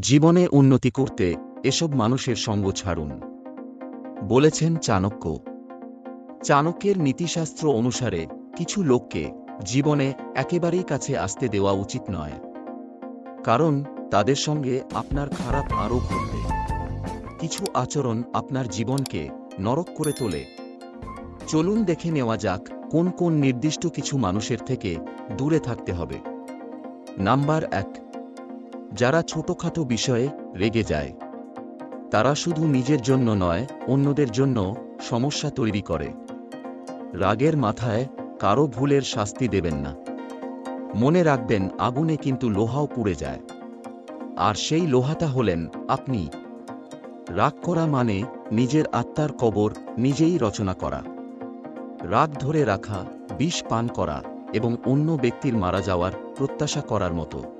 জীবনে উন্নতি করতে এসব মানুষের সঙ্গ ছাড়ুন। বলেছেন চাণক্য। চাণক্যের নীতিশাস্ত্র অনুসারে কিছু লোককে জীবনে একেবারেই কাছে আসতে দেওয়া উচিত নয়। কারণ তাদের সঙ্গে আপনার খারাপ আরও ঘটবে। কিছু আচরণ আপনার জীবনকে নরক করে তোলে। চলুন দেখে নেওয়া যাক কোন কোন নির্দিষ্ট কিছু মানুষের থেকে দূরে থাকতে হবে। নাম্বার এক যারা ছোটখাটো বিষয়ে রেগে যায়। তারা শুধু নিজের জন্য নয়, অন্যদের জন্য সমস্যা তৈরি করে। রাগের মাথায় কারও ভুলের শাস্তি দেবেন না। মনে রাখবেন, আগুনে কিন্তু লোহাও পুড়ে যায়। আর সেই লোহাটা হলেন আপনি। রাগ করা মানে নিজের আত্মার কবর নিজেই রচনা করা। রাগ ধরে রাখা, বিষ পান করা এবং অন্য ব্যক্তির মারা যাওয়ার প্রত্যাশা করার মতো।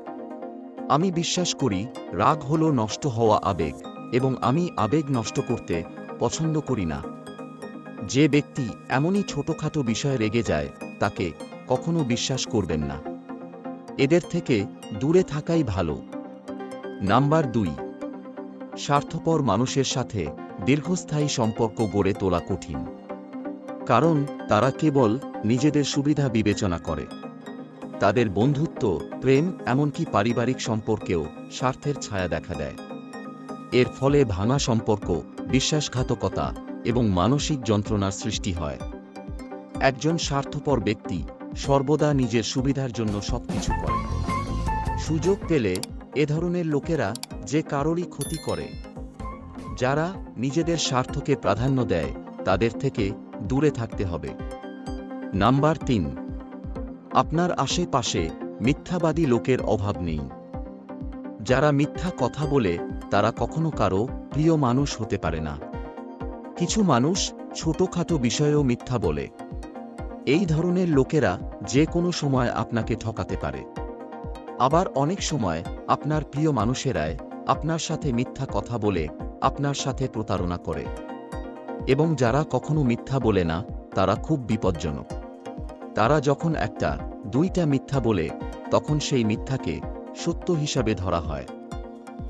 আমি বিশ্বাস করি, রাগ হল নষ্ট হওয়া আবেগ, এবং আমি আবেগ নষ্ট করতে পছন্দ করি না। যে ব্যক্তি এমনই ছোটখাটো বিষয়ে রেগে যায়, তাকে কখনো বিশ্বাস করবেন না। এদের থেকে দূরে থাকাই ভালো। নাম্বার দুই, স্বার্থপর মানুষের সাথে দীর্ঘস্থায়ী সম্পর্ক গড়ে তোলা কঠিন। কারণ তারা কেবল নিজেদের সুবিধা বিবেচনা করে। তাদের বন্ধুত্ব, প্রেম, এমনকি পারিবারিক সম্পর্কেও স্বার্থের ছায়া দেখা দেয়। এর ফলে ভাঙা সম্পর্ক, বিশ্বাসঘাতকতা এবং মানসিক যন্ত্রণার সৃষ্টি হয়। একজন স্বার্থপর ব্যক্তি সর্বদা নিজের সুবিধার জন্য সবকিছু করে। সুযোগ পেলে এ ধরনের লোকেরা যে কারোরই ক্ষতি করে। যারা নিজেদের স্বার্থকে প্রাধান্য দেয়, তাদের থেকে দূরে থাকতে হবে। নাম্বার তিন আপনার আশেপাশে মিথ্যাবাদী লোকের অভাব নেই। যারা মিথ্যা কথা বলে, তারা কখনো কারও প্রিয় মানুষ হতে পারে না। কিছু মানুষ ছোটখাটো বিষয়েও মিথ্যা বলে। এই ধরনের লোকেরা যে কোনো সময় আপনাকে ঠকাতে পারে। আবার অনেক সময় আপনার প্রিয় মানুষেরাই আপনার সাথে মিথ্যা কথা বলে, আপনার সাথে প্রতারণা করে। এবং যারা কখনো মিথ্যা বলে না, তারা খুব বিপজ্জনক। তারা যখন একটা, দুইটা মিথ্যা বলে, তখন সেই মিথ্যাকে সত্য হিসাবে ধরা হয়।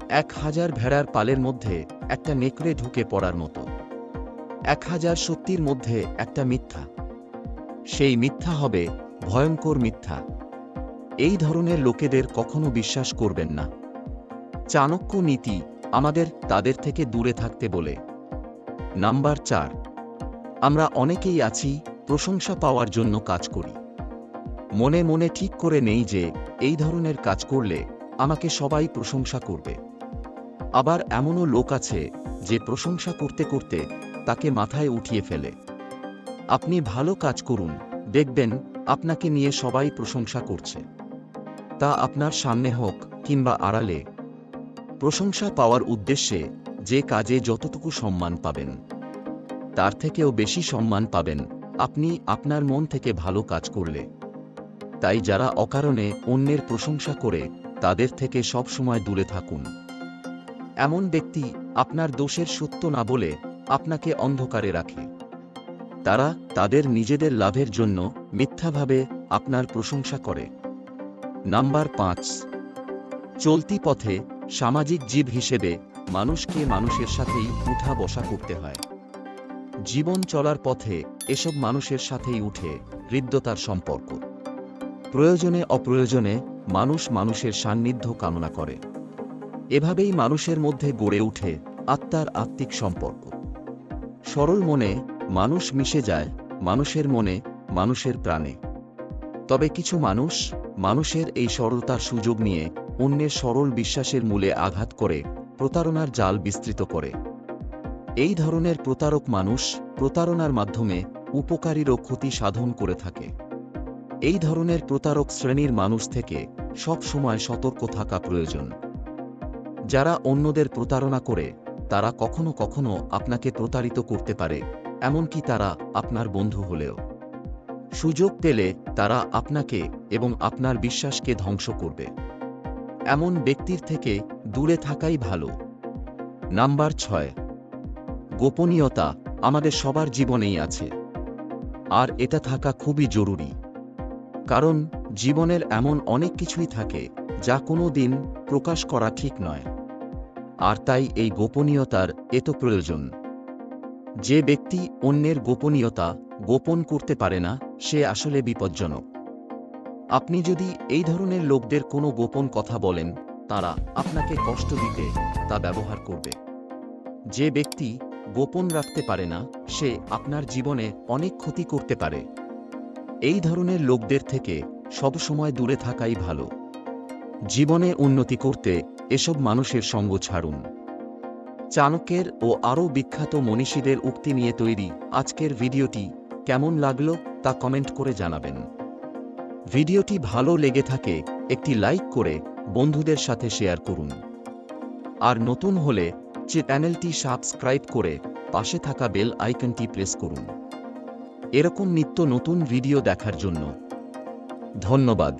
এক হাজার ভেড়ার পালের মধ্যে একটা নেকড়ে ঢুকে পড়ার মতো। এক হাজার সত্যির মধ্যে একটা মিথ্যা। সেই মিথ্যা হবে ভয়ঙ্কর মিথ্যা। এই ধরনের লোকেদের কখনো বিশ্বাস করবেন না। চাণক্য নীতি আমাদের তাদের থেকে দূরে থাকতে বলে। নাম্বার চার, আমরা অনেকেই আছি প্রশংসা পাওয়ার জন্য কাজ করি। মনে মনে ঠিক করে নেই যে, এই ধরনের কাজ করলে আমাকে সবাই প্রশংসা করবে। আবার এমনও লোক আছে যে প্রশংসা করতে করতে তাকে মাথায় উঠিয়ে ফেলে। আপনি ভালো কাজ করুন, দেখবেন আপনাকে নিয়ে সবাই প্রশংসা করছে। তা আপনার সামনে হোক কিংবা আড়ালে, প্রশংসা পাওয়ার উদ্দেশ্যে যে কাজে যতটুকু সম্মান পাবেন, তার থেকেও বেশি সম্মান পাবেন আপনি আপনার মন থেকে ভালো কাজ করলে। তাই যারা অকারণে অন্যের প্রশংসা করে, তাদের থেকে সব সময় দূরে থাকুন। এমন ব্যক্তি আপনার দোষের সত্য না বলে আপনাকে অন্ধকারে রাখে। তারা তাদের নিজেদের লাভের জন্য মিথ্যাভাবে আপনার প্রশংসা করে। নাম্বার পাঁচ। চলতি পথে সামাজিক জীব হিসেবে মানুষকে মানুষের সাথেই উঠা বসা করতে হয়। জীবন চলার পথে এসব মানুষের সাথেই উঠে হৃদ্যতার সম্পর্ক। প্রয়োজনে অপ্রয়োজনে মানুষ মানুষের সান্নিধ্য কামনা করে। এভাবেই মানুষের মধ্যে গড়ে উঠে আত্মার আত্মিক সম্পর্ক। সরল মনে মানুষ মিশে যায়, মানুষের মনে মানুষের প্রাণে। তবে কিছু মানুষ মানুষের এই সরলতার সুযোগ নিয়ে অন্যের সরল বিশ্বাসের মূলে আঘাত করে প্রতারণার জাল বিস্তৃত করে। এই ধরনের প্রতারক মানুষ প্রতারণার মাধ্যমে উপকারীরও ক্ষতি সাধন করে থাকে। এই ধরনের প্রতারক শ্রেণির মানুষ থেকে সব সময় সতর্ক থাকা প্রয়োজন। যারা অন্যদের প্রতারণা করে, তারা কখনো কখনো আপনাকে প্রতারিত করতে পারে, এমনকি তারা আপনার বন্ধু হলেও। সুযোগ পেলে তারা আপনাকে এবং আপনার বিশ্বাসকে ধ্বংস করবে। এমন ব্যক্তির থেকে দূরে থাকাই ভালো। নাম্বার ছয়। গোপনীয়তা আমাদের সবার জীবনেই আছে। আর এটা থাকা খুবই জরুরি। কারণ জীবনের এমন অনেক কিছুই থাকে যা কোনো দিন প্রকাশ করা ঠিক নয়। আর তাই এই গোপনীয়তার এত প্রয়োজন। যে ব্যক্তি অন্যের গোপনীয়তা গোপন করতে পারে না, সে আসলে বিপজ্জনক। আপনি যদি এই ধরনের লোকদের কোনো গোপন কথা বলেন, তারা আপনাকে কষ্ট দিতে তা ব্যবহার করবে। যে ব্যক্তি গোপন রাখতে পারে না, সে আপনার জীবনে অনেক ক্ষতি করতে পারে। এই ধরনের লোকদের থেকে সবসময় দূরে থাকাই ভালো। জীবনে উন্নতি করতে এসব মানুষের সঙ্গ ছাড়ুন। চাণক্যের ও আরও বিখ্যাত মনীষীদের উক্তি নিয়ে তৈরি আজকের ভিডিওটি কেমন লাগল তা কমেন্ট করে জানাবেন। ভিডিওটি ভালো লেগে থাকে একটি লাইক করে বন্ধুদের সাথে শেয়ার করুন। আর নতুন হলে চ্যানেলটি সাবস্ক্রাইব করে পাশে থাকা বেল আইকনটি প্রেস করুন। এরকম নিত্য নতুন ভিডিও দেখার জন্য ধন্যবাদ।